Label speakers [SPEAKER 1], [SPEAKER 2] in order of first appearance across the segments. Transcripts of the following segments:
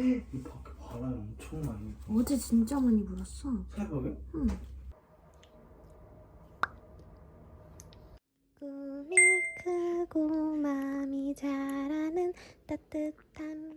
[SPEAKER 1] 이 밖에 바람이 엄청 많이 불어.
[SPEAKER 2] 어제 진짜 많이 불었어.
[SPEAKER 1] 새벽에?
[SPEAKER 2] 응.
[SPEAKER 3] 꿈이 크고 마음이 자라는 따뜻한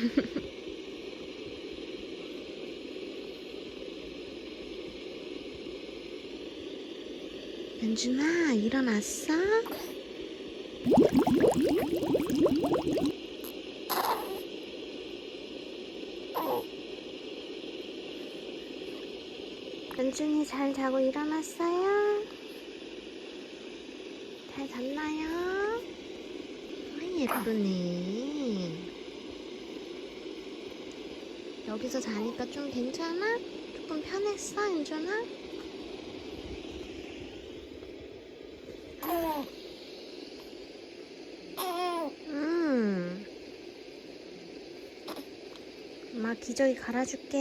[SPEAKER 3] 연준아 일어났어? 연준이 잘 자고 일어났어요? 잘 잤나요? 아이 예쁘네 여기서 자니까 좀 괜찮아? 조금 편했어 연준아? 음. 엄마 기저귀 갈아줄게.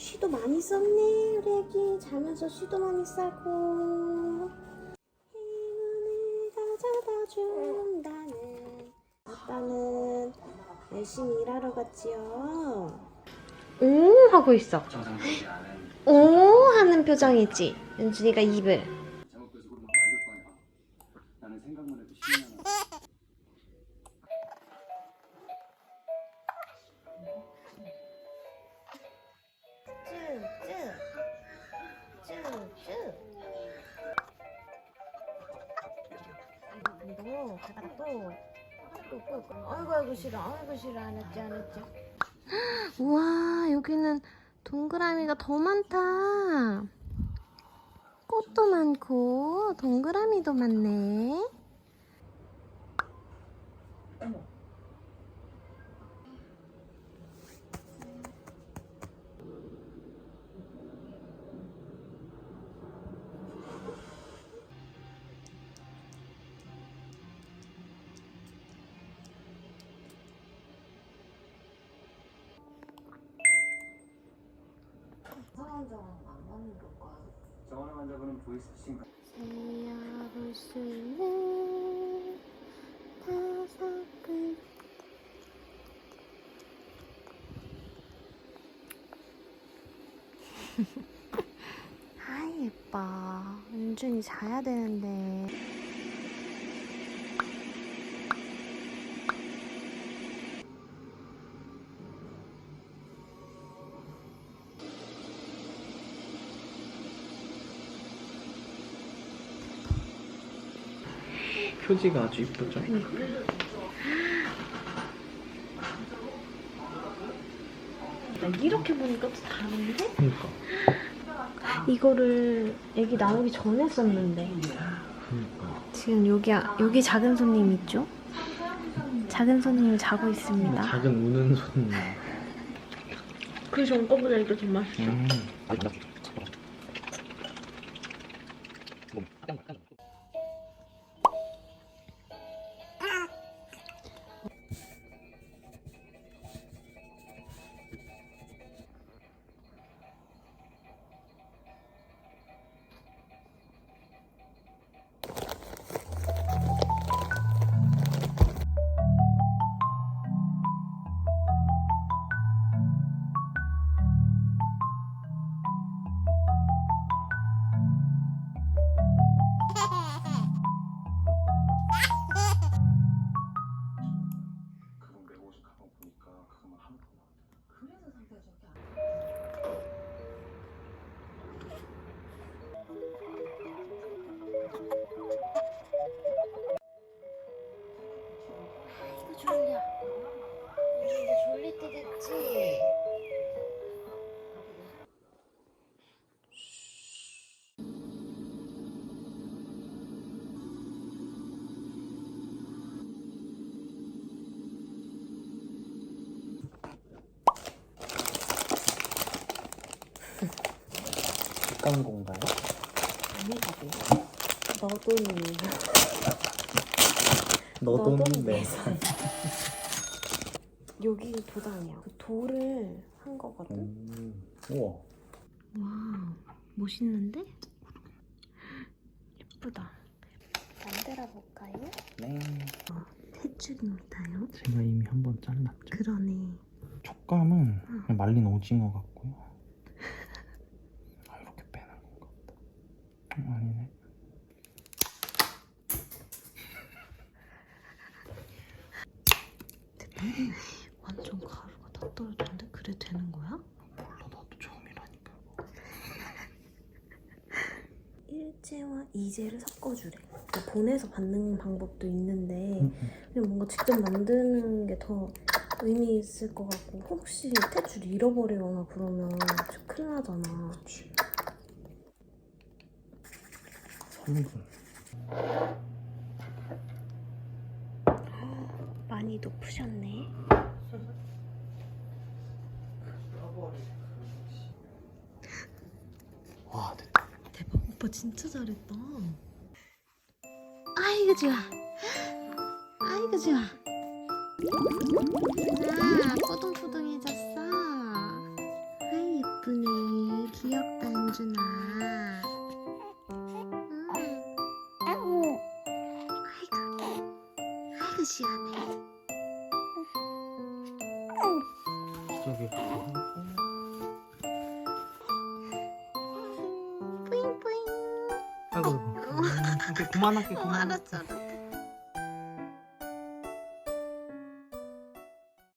[SPEAKER 3] 쉬도 많이 썼네 우리 애기 자면서 쉬도 많이 싸고 행운을 가져다 준다는 아빠는 열심히 일하러 갔지요. 오 하고 있어. 오 하는 표정이지. 연준이가 입을. 쭉쭉쭉쭉 아이고 가다가 또 아이고 아이고 싫어. 아이고 싫어. 안 했지 안 했지. 우와 여기는 동그라미가 더 많다. 꽃도 많고 동그라미도 많네
[SPEAKER 1] 정원의 환자분은 보이스피싱
[SPEAKER 3] 새야 볼수 있는 다섯 글 아 예뻐. 은준이 자야 되는데
[SPEAKER 1] 표지가 아주 이쁘죠?
[SPEAKER 3] 이렇게 보니까 또 다른데?
[SPEAKER 1] 그러니까.
[SPEAKER 3] 이거를 애기 나오기 전에 썼는데
[SPEAKER 1] 그러니까.
[SPEAKER 3] 지금 여기 여기 작은 손님 있죠? 작은 손님이 자고 있습니다.
[SPEAKER 1] 작은 우는 손.
[SPEAKER 3] 그 전 거보다 이거 더 맛있어.
[SPEAKER 1] 음.
[SPEAKER 2] 졸려. 이제 졸릴 때 됐지. 국간공가요?
[SPEAKER 3] 아니라고. 너도
[SPEAKER 2] 있는.
[SPEAKER 3] 너돈
[SPEAKER 2] 내산.
[SPEAKER 3] 여기 도장이야. 그 돌을 한 거거든.
[SPEAKER 2] 음, 우와.
[SPEAKER 3] 와, 멋있는데? 예쁘다. 만들어 볼까요?
[SPEAKER 2] 네.
[SPEAKER 3] 탯줄입니다요.
[SPEAKER 2] 제가 이미 한 번 잘랐죠.
[SPEAKER 3] 그러네.
[SPEAKER 2] 촉감은
[SPEAKER 3] 응.
[SPEAKER 2] 그냥 말린 오징어 같고요. 아 이렇게 빼는 건가 보다. 음, 아니네.
[SPEAKER 3] 완전 가루가 다 떨어졌는데 그래 되는 거야?
[SPEAKER 2] 몰라 나도 처음이라니까.
[SPEAKER 3] 일제와 이제를 섞어주래. 그러니까 보내서 받는 방법도 있는데
[SPEAKER 2] 응, 응.
[SPEAKER 3] 그냥 뭔가 직접 만드는 게 더 의미 있을 것 같고 혹시 탯줄 잃어버리거나 그러면 좀 큰일 나잖아.
[SPEAKER 2] 그렇지. 성분.
[SPEAKER 3] 많이 높으셨네.
[SPEAKER 2] 와 됐다.
[SPEAKER 3] 오빠 진짜 잘했다. 아이고 좋아. 아이고 좋아. 아 뽀동뽀동해졌어. 아이 예쁘네. 귀엽다 은준아. 시원해.
[SPEAKER 2] 저기. 이렇게 그만할게
[SPEAKER 3] 어
[SPEAKER 2] 그만.
[SPEAKER 3] 알았어 알았어.